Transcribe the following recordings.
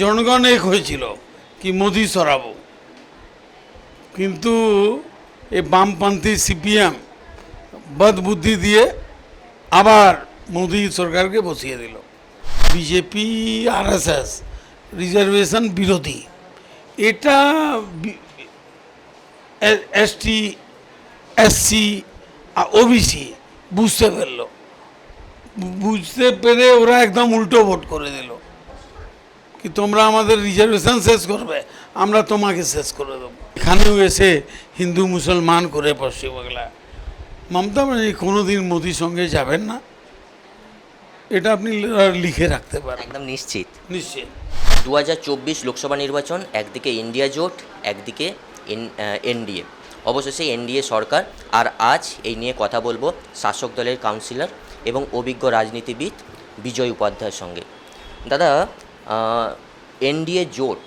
জনগণ এক হয়েছিল কি মোদি সরাবো। কিন্তু এই বামপন্থী সিপিএম বদ বুদ্ধি দিয়ে আবার মোদি সরকারকে বসিয়ে দিল। বিজেপি, আরএসএস, রিজার্ভেশন বিরোধী। এটা এসটি এসসি ওবিসি বুঝতে পারল। বুঝতে পেরে ওরা একদম উল্টো ভোট করে দিল। কি তোমরা আমাদের রিজার্ভেশন শেষ করবে? আমরা তোমাকে শেষ করে দেবো। এখানেও এসে হিন্দু মুসলমান করে পশ্চিমবাংলা মমতা ব্যানার্জি কোনোদিন মোদির সঙ্গে যাবেন না। এটা আপনি লিখে রাখতে পারেন। একদম নিশ্চিত। নিশ্চিত। দু হাজার চব্বিশ লোকসভা নির্বাচন একদিকে ইন্ডিয়া জোট একদিকে এনডিএ। অবশেষে এনডিএ সরকার আর আজ এই নিয়ে কথা বলব শাসক দলের কাউন্সিলর এবং অভিজ্ঞ রাজনীতিবিদ বিজয় উপাধ্যায়ের সঙ্গে। দাদা এনডিএ জোট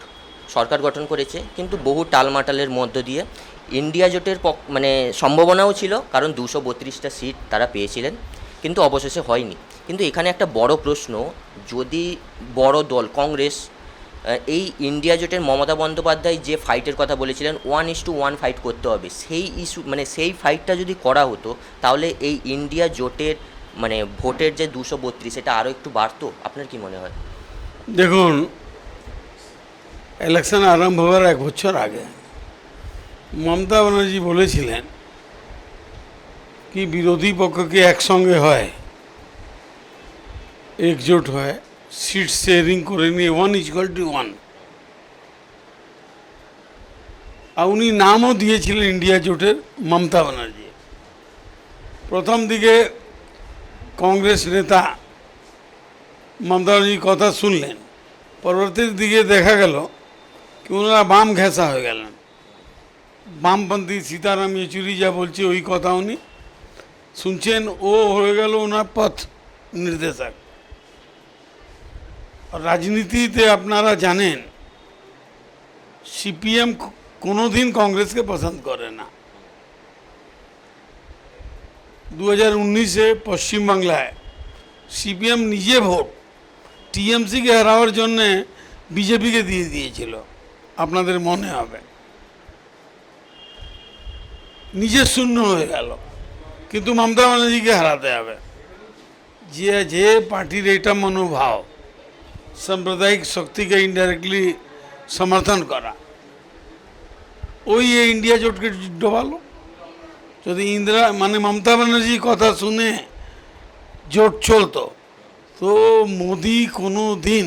সরকার গঠন করেছে, কিন্তু বহু টালমাটালের মধ্য দিয়ে ইন্ডিয়া জোটের পক- মানে সম্ভাবনাও ছিল, কারণ দুশো বত্রিশটা সিট তারা পেয়েছিলেন, কিন্তু অবশেষে হয়নি। কিন্তু এখানে একটা বড় প্রশ্ন, যদি বড় দল, কংগ্রেস এই ইন্ডিয়া জোটের মমতা বন্দ্যোপাধ্যায় যে ফাইটের কথা বলেছিলেন one is to one fight করতে হবে, সেই ইস্যু মানে সেই ফাইটটা যদি করা হতো, তাহলে এই ইন্ডিয়া জোটের মানে ভোটের যে দুশো বত্রিশ এটা আরও একটু বাড়তো? আপনার কি মনে হয়? দেখুন ইলেকশন আরম্ভ হওয়ার এক বছর আগে মমতা ব্যানার্জি বলেছিলেন কি বিরোধী পক্ষকে একসঙ্গে হয়, একজোট হয় সিট শেয়ারিং করে নিয়ে ওয়ান ইজকাল টু ওয়ান আর উনি নামও দিয়েছিলেন ইন্ডিয়া জোটের মমতা ব্যানার্জি। প্রথম দিকে কংগ্রেস নেতা মমতা ব্যানার্জির কথা শুনলেন। পরবর্তী দিকে দেখা গেল কি ওনারা বাম ঘেঁষা হয়ে গেলেন। বামপন্থী সীতারাম ইয়েচুরি যা বলছে ওই কথা উনি শুনছেন, ও হয়ে গেল ওনার পথ নির্দেশক। আর রাজনীতিতে আপনারা জানেন, সিপিএম কোনো দিন কংগ্রেসকে পছন্দ করে না। দু হাজার উনিশে পশ্চিমবাংলায় সিপিএম নিজে ভোট টিএমসিকে হারাবার জন্যে বিজেপিকে দিয়ে দিয়েছিল। আপনাদের মনে হবে। নিজে শূন্য হয়ে গেল। কিন্তু মমতা ব্যানার্জিকে হারাতে হবে। যে যে পার্টির এটা মনোভাব, সাম্প্রদায়িক শক্তিকে ইনডাইরেক্টলি সমর্থন করা, ওই ইন্ডিয়া জোটকে ডোবালো। যদি ইন্দিরা মানে মমতা ব্যানার্জির কথা শুনে জোট চলতো তো মোদি কোনো দিন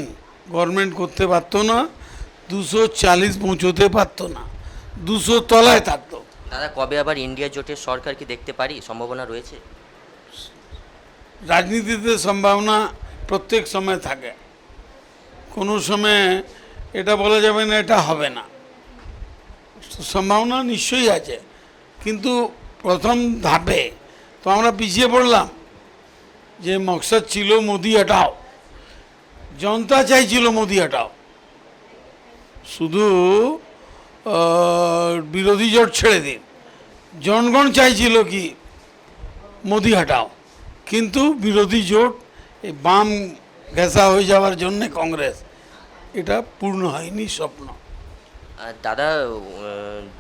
গভর্নমেন্ট করতে পারতো না দুশো চালিশ পৌঁছতে পারতো না দুশো তলায় থাকতো। দাদা কবে আবার ইন্ডিয়া জোটের সরকার কি দেখতে পারি? সম্ভাবনা রয়েছে? রাজনীতিতে সম্ভাবনা প্রত্যেক সময় থাকে। কোনো সময় এটা বলা যাবে না এটা হবে না। সম্ভাবনা নিশ্চয়ই আছে। কিন্তু প্রথম ধাপে তো আমরা পিছিয়ে পড়লাম। যে মকসদ ছিল মোদি হটাও জনতা চাইছিল মোদি হটাও শুধু বিরোধী জোট ছেড়ে দিন। জনগণ চাইছিল কি মোদি হটাও। কিন্তু বিরোধী জোট এই বাম ঘেঁষা হয়ে যাওয়ার জন্যে কংগ্রেস। এটা পূর্ণ হয়নি স্বপ্ন। দাদা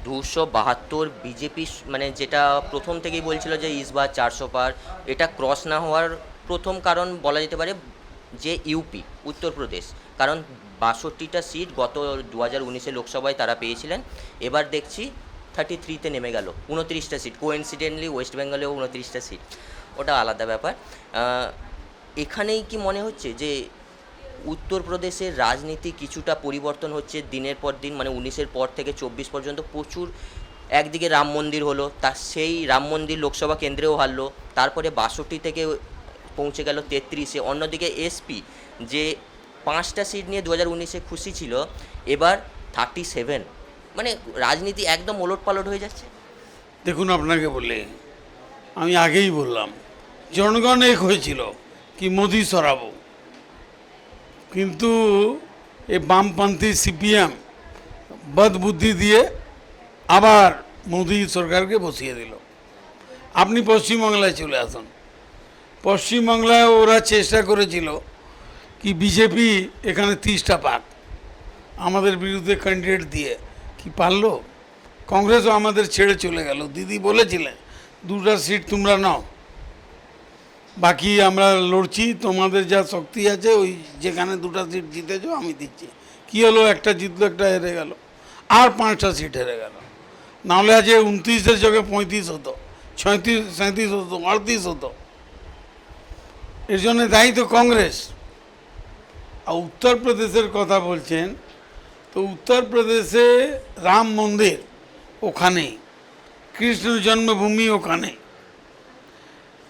দুশো বাহাত্তর বিজেপি মানে যেটা প্রথম থেকেই বলছিল যে ইসবার চারশো পার, এটা ক্রস না হওয়ার প্রথম কারণ বলা যেতে পারে যে ইউপি, উত্তরপ্রদেশ। কারণ বাষট্টিটা সিট গত দু হাজার উনিশে লোকসভায় তারা পেয়েছিলেন। এবার দেখছি থার্টি থ্রিতে নেমে গেল। উনত্রিশটা সিট কোইন্সিডেন্টলি ওয়েস্ট বেঙ্গলেও উনত্রিশটা সিট ওটা আলাদা ব্যাপার। এখানেই কি মনে হচ্ছে যে উত্তরপ্রদেশের রাজনীতি কিছুটা পরিবর্তন হচ্ছে দিনের পর দিন? মানে উনিশের পর থেকে চব্বিশ পর্যন্ত প্রচুর একদিকে রাম মন্দির হলো, তা সেই রাম মন্দির লোকসভা কেন্দ্রেও হারলো। তারপরে বাষট্টি থেকে পৌঁছে গেল তেত্রিশে। অন্যদিকে এসপি যে পাঁচটা সিট নিয়ে দু হাজার উনিশে খুশি ছিল, এবার থার্টি সেভেন মানে রাজনীতি একদম ওলট পালট হয়ে যাচ্ছে। দেখুন আপনাকে বলে আমি আগেই বললাম, জনগণ এক হয়েছিল কি মোদি সরাবো। কিন্তু এই বামপন্থী সিপিএম বদ বুদ্ধি দিয়ে আবার মোদি সরকারকে বসিয়ে দিল। আপনি পশ্চিমবাংলায় চলে আসুন। পশ্চিমবাংলায় ওরা চেষ্টা করেছিল কি বিজেপি এখানে তিরিশটা পাক। আমাদের বিরুদ্ধে ক্যান্ডিডেট দিয়ে। কি পারল? কংগ্রেসও আমাদের ছেড়ে চলে গেল। দিদি বলেছিলেন, দুটা সিট তোমরা নাও। বাকি আমরা লড়ছি, তোমাদের যা শক্তি আছে, ওই যেখানে দুটা সিট জিতেছো, আমি দিচ্ছি। কি হলো? একটা জিতলো, একটা হেরে গেল। আর পাঁচটা সিট হেরে গেল। নাহলে আজ উনত্রিশের জায়গায় পঁয়ত্রিশ হতো, ছয়ত্রিশ সাঁত্রিশ হতো, আটত্রিশ হতো। এর জন্য দায়ী তো কংগ্রেস। আর উত্তরপ্রদেশের কথা বলছেন, তো উত্তরপ্রদেশে রাম মন্দির ওখানে, কৃষ্ণ জন্মভূমি ওখানে,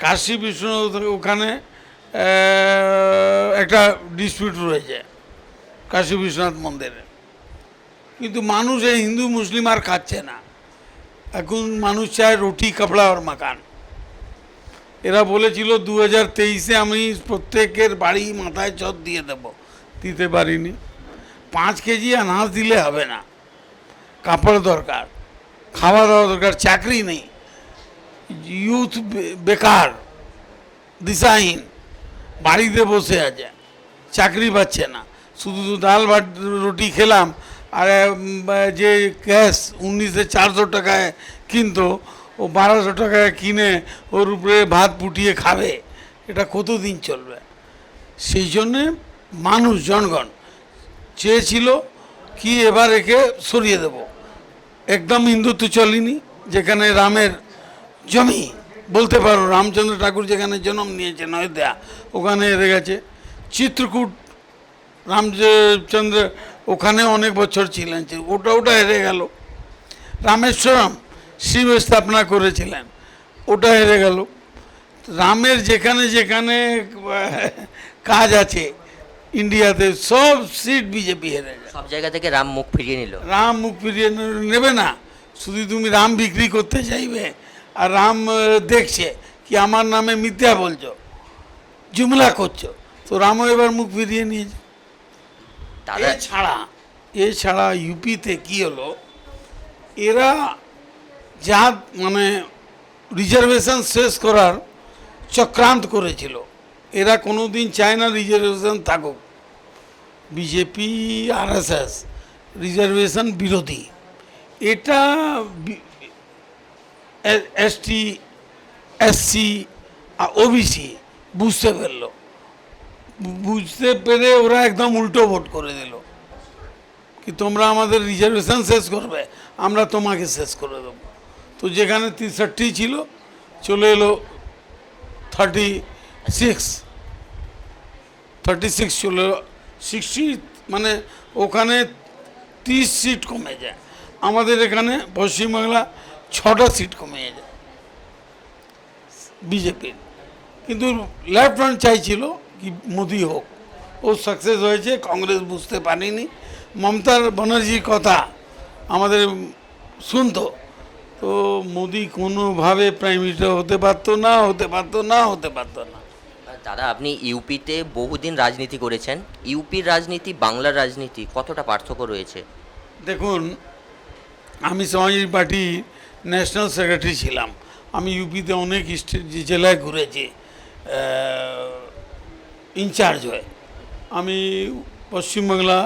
কাশী বিশ্বনাথ ওখানে একটা ডিসপিউট রয়েছে কাশী বিশ্বনাথ মন্দিরে। কিন্তু মানুষ এই হিন্দু, মুসলিম আর খাচ্ছে না। এখন মানুষ চায় রুটি, কাপড়া আর মাকান এরা বলেছিল দু হাজার তেইশে আমি প্রত্যেকের বাড়ি মাথায় চট দিয়ে দেব। দিতে পারিনি। পাঁচ কেজি আনাজ দিলে হবে না। কাপড় দরকার, খাওয়া দাওয়া দরকার, চাকরি নেই। ইউথ বেকার, দিশাহীন, বাড়িতে বসে আছে, চাকরি পাচ্ছে না। শুধু ডাল ভাত, রুটি খেলাম, আর যে গ্যাস উনিশে চারশো টাকায় কিনতো ও বারোশো টাকায় কিনে ওর উপরে ভাত পুটিয়ে খাবে। এটা কতদিন চলবে? সেই জন্যে মানুষ জনগণ চেয়েছিল কি এবার একে সরিয়ে দেব। একদম হিন্দুত্ব চলিনি, যেখানে রামের জমি, বলতে পারো রামচন্দ্র ঠাকুর যেখানে জন্ম নিয়েছেন অযোধ্যা ওখানে এসে গেছে। চিত্রকূট রামচন্দ্র ওখানে অনেক বছর ছিলেন, ওটা ওটা হেরে গেল। রামেশ্বরম শিব স্থাপনা করেছিলেন। ওটা হেরে গেল। রামের যেখানে যেখানে কাজ আছে ইন্ডিয়াতে সব সিট বিজেপি হেরে যায় সব জায়গা থেকে রাম মুখ ফিরিয়ে নিল। রাম মুখ ফিরিয়ে নেবে না। শুধু তুমি রাম বিক্রি করতে চাইবে আর রাম দেখছে কি আমার নামে মিথ্যা বলছো জুমলা করছ। তো রামও এবার মুখ ফিরিয়ে নিয়েছে। এছাড়া এছাড়া ইউপিতে কি হলো এরা যা মানে রিজার্ভেশন শেষ করার চক্রান্ত করেছিল। এরা কোনো দিন চায় না রিজার্ভেশন থাকুক। বিজেপি, আরএসএস, রিজার্ভেশন বিরোধী। এটা এসটি এসসি ওবিসি বুঝতে পারল। বুঝতে পেরে ওরা একদম উল্টো ভোট করে দিল। কি তোমরা আমাদের রিজার্ভেশন শেষ করবে, আমরা তোমাকে শেষ করে দেবো। তো যেখানে তিরষট্টি ছিল, চলে এলো থার্টি সিক্স থার্টি সিক্স চলে এলো সিক্সটি মানে ওখানে তিরিশ সিট কমে যায়। আমাদের এখানে পশ্চিমবাংলা ছটা সিট কমে যায় বিজেপির। কিন্তু লেফট ফ্রন্ট চাইছিল কি মোদি হোক। ও সাকসেস হয়েছে, কংগ্রেস বুঝতে পারেনি। মমতার ব্যানার্জির কথা আমাদের শুনতো। তো মোদি কোনোভাবে প্রাইম মিনিস্টার হতে পারতো না হতে পারতো না হতে পারতো না। দাদা আপনি ইউপিতে বহুদিন রাজনীতি করেছেন। ইউপির রাজনীতি বাংলার রাজনীতি কতটা পার্থক্য রয়েছে? দেখুন আমি সমাজবাদী পার্টি ন্যাশনাল সেক্রেটারি ছিলাম। আমি ইউপিতে অনেক স্টেট জেলায় ঘুরেছি ইনচার্জ হয়ে। আমি পশ্চিমবাংলা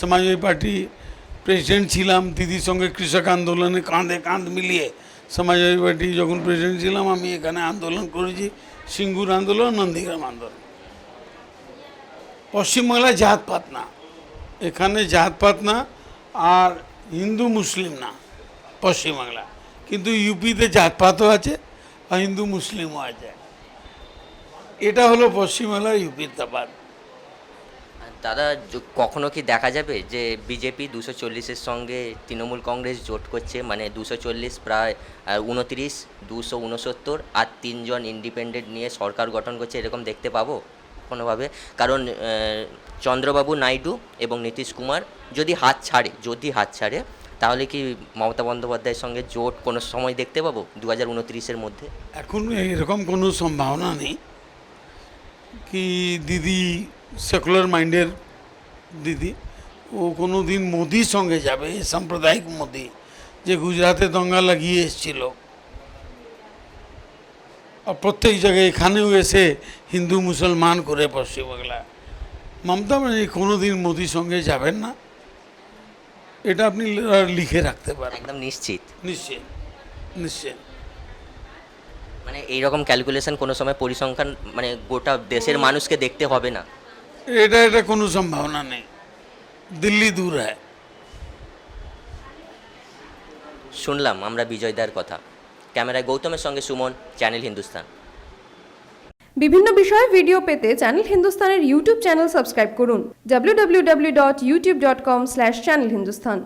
সমাজবাদী পার্টি প্রেসিডেন্ট ছিলাম, দিদির সঙ্গে কৃষক আন্দোলনে কাঁধে কাঁধ মিলিয়ে সমাজবাদী পার্টি যখন প্রেসিডেন্ট ছিলাম, আমি এখানে আন্দোলন করেছি, সিঙ্গুর আন্দোলন, নন্দীগ্রাম আন্দোলন। পশ্চিমবাংলায় জাতপাত না এখানে জাতপাত না আর হিন্দু মুসলিম না, পশ্চিমবাংলা। কিন্তু ইউপিতে জাতপাতও আছে আর হিন্দু মুসলিমও আছে। এটা হলো পশ্চিমবাংলা ইউপির তফাৎ। দাদা কখনো কি দেখা যাবে যে বিজেপি দুশো চল্লিশের সঙ্গে তৃণমূল কংগ্রেস জোট করছে? মানে দুশো চল্লিশ প্রায় উনত্রিশ, দুশো উনসত্তর আর তিনজন ইন্ডিপেন্ডেন্ট নিয়ে সরকার গঠন করছে, এরকম দেখতে পাবো কোনোভাবে? কারণ চন্দ্রবাবু নাইডু এবং নীতিশ কুমার যদি হাত ছাড়ে, যদি হাত ছাড়ে, তাহলে কি মমতা বন্দ্যোপাধ্যায়ের সঙ্গে জোট কোনো সময় দেখতে পাবো দু হাজার উনত্রিশের মধ্যে? এখন এরকম কোনো সম্ভাবনা নেই। কি দিদি সেকুলার মাইন্ডের দিদি। ও কোনো দিন মোদির সঙ্গে যাবে সাম্প্রদায়িক মোদি যে গুজরাটে দঙ্গা লাগিয়ে এসেছিল। আর প্রত্যেক জায়গায় এখানেও এসে হিন্দু মুসলমান করে পশ্চিমবাংলা মমতা ব্যানার্জি কোনো দিন মোদির সঙ্গে যাবেন না। এটা আপনি লিখে রাখতে পারেন। একদম নিশ্চিত। নিশ্চয় নিশ্চয় মানে এইরকম ক্যালকুলেশন কোনো সময় পরিসংখ্যান মানে গোটা দেশের মানুষকে দেখতে হবে না। এটা এটা কোনো সম্ভাবনা নেই। দিল্লি দূর হ্যাঁ। শুনলাম আমরা বিজয়দার কথা। ক্যামেরায় গৌতমের সঙ্গে সুমন চ্যানেল হিন্দুস্তান। বিভিন্ন বিষয়ে ভিডিও পেতে চ্যানেল হিন্দুস্তানের ইউটিউব চ্যানেল সাবস্ক্রাইব করুন। www.youtube.com/channelhindustan